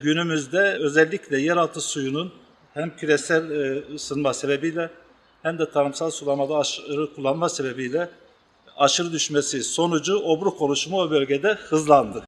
Günümüzde özellikle yeraltı suyunun hem küresel e, ısınma sebebiyle hem de tarımsal sulamada aşırı kullanma sebebiyle aşırı düşmesi sonucu obruk oluşumu o bölgede hızlandı.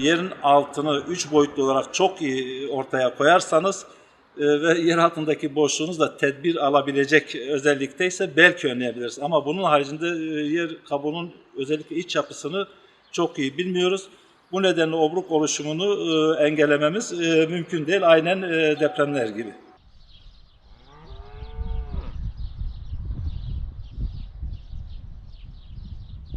Yerin altını üç boyutlu olarak çok iyi ortaya koyarsanız e, ve yer altındaki boşluğunuz da tedbir alabilecek özellikteyse belki önleyebiliriz. Ama bunun haricinde e, yer kabuğunun özellikle iç yapısını çok iyi bilmiyoruz. Bu nedenle obruk oluşumunu e, engellememiz e, mümkün değil. Aynen e, depremler gibi.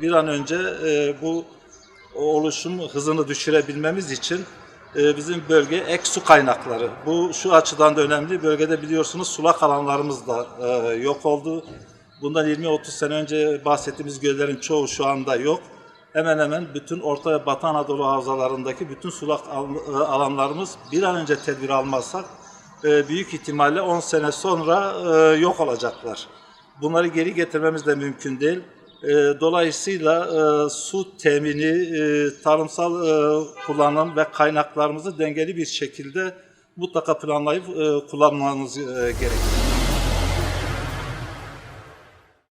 Bir an önce e, bu oluşum hızını düşürebilmemiz için e, bizim bölge ek su kaynakları. Bu şu açıdan da önemli. Bölgede biliyorsunuz sulak alanlarımız da e, yok oldu. Bundan 20-30 sene önce bahsettiğimiz göllerin çoğu şu anda yok. Hemen hemen bütün Orta ve Batı Anadolu havzalarındaki bütün sulak e, alanlarımız bir an önce tedbir almazsak büyük ihtimalle 10 sene sonra yok olacaklar. Bunları geri getirmemiz de mümkün değil. E, Dolayısıyla e, su temini, e, tarımsal e, kullanım ve kaynaklarımızı dengeli bir şekilde mutlaka planlayıp e, kullanmamız e, gerekir.